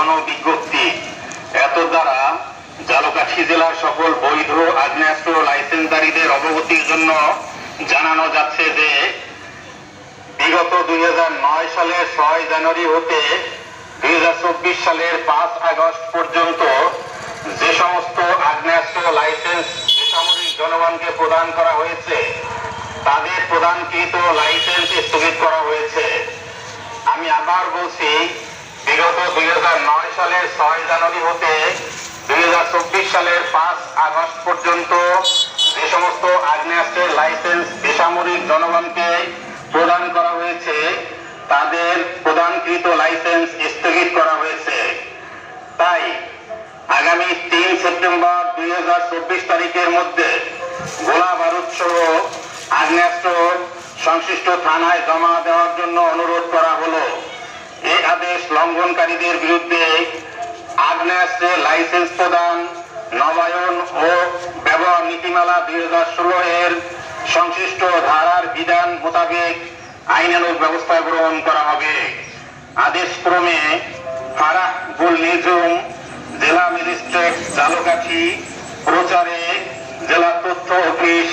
গণবিজ্ঞপ্তি। এত দ্বারা জালকাঠি জেলার সকল বৈধ আগ্নেয়াস্ত্র লাইসেন্সধারীদের অবগতির জন্য জানানো যাচ্ছে যে, বিগত দুই সালের ছয় জানুয়ারি হতে দুই সালের পাঁচ আগস্ট পর্যন্ত যে সমস্ত আগ্নেয়াস্ত্র লাইসেন্স বেসামরিক জনগণকে প্রদান করা হয়েছে, তাদের প্রদানকৃত লাইসেন্স স্থগিত করা হয়েছে। আমি আবার বলছি সালের ছয় জানুয়ারি হতে দুই সালের পাঁচ আগস্ট পর্যন্ত যে সমস্ত আগ্নেয়াস্ত্রের লাইসেন্স বেসামরিক জনগণকে প্রদান করা হয়েছে, তাদের প্রদানকৃত লাইসেন্স স্থগিত করা হয়েছে। তাই আগামী তিন সেপ্টেম্বর দুই চব্বিশ তারিখের মধ্যে গোলা বারুদ সহ আগ্নেয়াস্ত্র সংশ্লিষ্ট থানায় জমা দেওয়ার জন্য অনুরোধ করা লঙ্ঘনকারীদের বিরুদ্ধে আগ্নেয়াস্ত্রের লাইসেন্স প্রদান, নবায়ন ও ব্যবহার নীতিমালা দুই হাজার ষোলো এর সংশ্লিষ্ট ধারার বিধান মোতাবেক আইনানুগ ব্যবস্থা গ্রহণ করা হবে। আদেশ ক্রমে ফারাহ গুল নিজুম জেলা ম্যাজিস্ট্রেট জালকাঠি, প্রচারে জেলা তথ্য অফিস